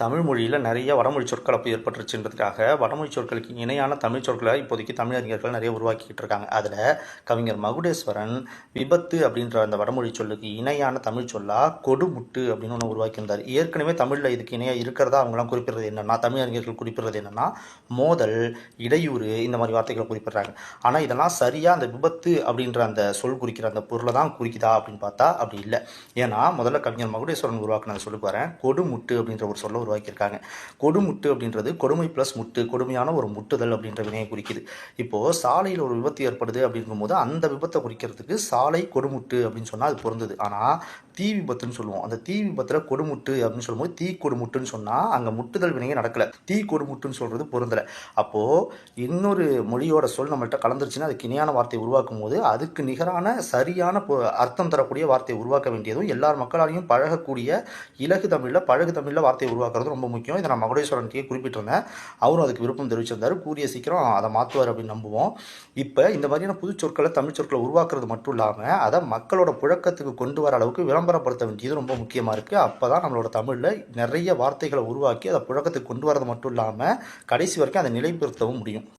தமிழ் மொழியில் நிறைய வடமொழி சொற்கலப்பு ஏற்பட்டுருச்சுன்றதுக்காக வடமொழி சொற்களுக்கு இணையான தமிழ் சொற்களை இப்போதைக்கு தமிழறிஞர்கள் நிறைய உருவாக்கிட்டு இருக்காங்க. அதில் கவிஞர் மகுடேஸ்வரன் விபத்து அப்படின்ற அந்த வடமொழி சொல்லுக்கு இணையான தமிழ் சொல்லா கொடுமுட்டு அப்படின்னு ஒன்று உருவாக்கியிருந்தார். ஏற்கனவே தமிழில் இதுக்கு இணையாக இருக்கிறதா அவங்களாம் குறிப்பிடுறது என்னென்னா தமிழறிஞர்கள் குறிப்பிடுறது என்னன்னா மோதல் இடையூறு இந்த மாதிரி வார்த்தைகளை குறிப்பிடுறாங்க. ஆனால் இதெல்லாம் சரியாக அந்த விபத்து அப்படின்ற அந்த சொல் குறிக்கிற அந்த பொருளை தான் குறிக்குதா அப்படின்னு பார்த்தா அப்படி இல்லை. ஏன்னா முதல்ல கவிஞர் மகுடேஸ்வரன் உருவாக்குனதை சொல்லி பாருங்க கொடுமுட்டு அப்படின்ற ஒரு சொல்ல உருவாக்கியிருக்காங்க. கொடுமுட்டு அப்படின்றது கொடுமை ப்ளஸ் முட்டு கொடுமையான ஒரு முட்டுதல் அப்படின்ற வினையை குறிக்குது. இப்போது சாலையில் ஒரு விபத்து ஏற்படுது அப்படிங்கும்போது அந்த விபத்தை குறிக்கிறதுக்கு சாலை கொடுமுட்டு அப்படின்னு சொன்னால் அது பொருந்தது. ஆனால் தீ விபத்துன்னு சொல்லுவோம். அந்த தீ விபத்தில் கொடுமுட்டு அப்படின்னு சொல்லும்போது தீ கொடுமுட்டுன்னு சொன்னால் அங்கே முட்டுதல் வினையே நடக்கலை. தீ கொடுமுட்டுன்னு சொல்கிறது பொருந்தலை. அப்போது இன்னொரு மொழியோட சொல் நம்மள்கிட்ட கலந்துருச்சுன்னா அதுக்கு இணையான வார்த்தையை உருவாக்கும் போது அதுக்கு நிகரான சரியான பொ- அர்த்தம் தரக்கூடிய வார்த்தையை உருவாக்க வேண்டியதும் எல்லார் மக்களாலையும் பழகக்கூடிய இலகு தமிழில் பழகு தமிழில் வார்த்தையை உருவாக்குறது ரொம்ப முக்கியம். இதை நான் மகுடேஸ்வரன்கிட்டயே குறிப்பிட்டிருந்தேன். அவரும் அதுக்கு விருப்பம் தெரிவிச்சிருந்தார். கூடிய சீக்கிரம் அதை மாற்றுவார் அப்படின்னு நம்புவோம். இப்போ இந்த மாதிரியான புது சொற்களை தமிழ் சொற்களை உருவாக்குறது மட்டும் இல்லாமல் அதை மக்களோட புழக்கத்துக்கு கொண்டு வர அளவுக்கு விளம்பரப்படுத்த வேண்டியது ரொம்ப முக்கியமாக இருக்குது அப்போ தான் நம்மளோட தமிழில் நிறைய வார்த்தைகளை உருவாக்கி அதை புழக்கத்துக்கு கொண்டு வரது மட்டும் இல்லாமல் கடைசி வரைக்கும் அதை நிலைப்படுத்தவும் முடியும்.